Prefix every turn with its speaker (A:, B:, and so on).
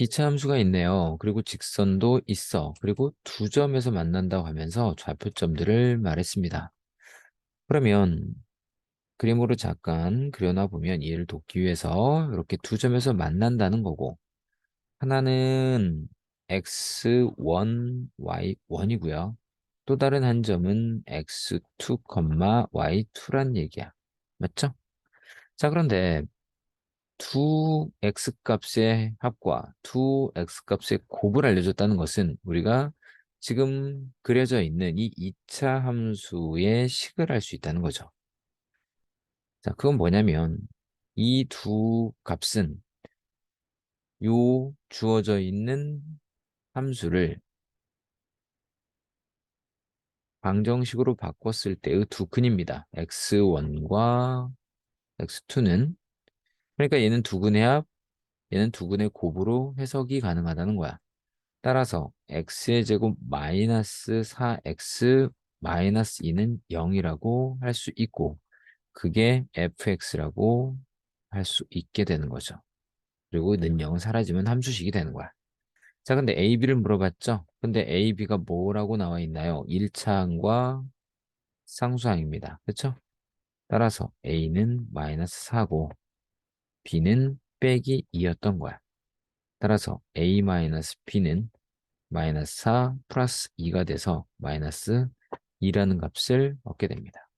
A: 이차 함수가 있네요. 그리고 직선도 있어. 그리고 두 점에서 만난다고 하면서 좌표점들을 말했습니다. 그러면 그림으로 잠깐 그려놔 보면 이해를 돕기 위해서 이렇게 두 점에서 만난다는 거고 하나는 x1, y1이고요. 또 다른 한 점은 x2, y2란 얘기야. 맞죠? 자, 그런데 두 x값의 합과 두 x값의 곱을 알려줬다는 것은 우리가 지금 그려져 있는 이 2차 함수의 식을 알 수 있다는 거죠. 자, 그건 뭐냐면 이 두 값은 요 주어져 있는 함수를 방정식으로 바꿨을 때의 두 근입니다. x1과 x2는 그러니까 얘는 두근의 합, 얘는 두근의 곱으로 해석이 가능하다는 거야. 따라서 x의 제곱 마이너스 4x 마이너스 2는 0이라고 할 수 있고 그게 fx라고 할 수 있게 되는 거죠. 그리고 는 0은 사라지면 함수식이 되는 거야. 자, 근데 a, b를 물어봤죠? 근데 a, b가 뭐라고 나와 있나요? 1차항과 상수항입니다. 그렇죠? 따라서 a는 마이너스 4고 b는 빼기 2였던 거야. 따라서 a 마이너스 b는 마이너스 4 플러스 2가 돼서 마이너스 2라는 값을 얻게 됩니다.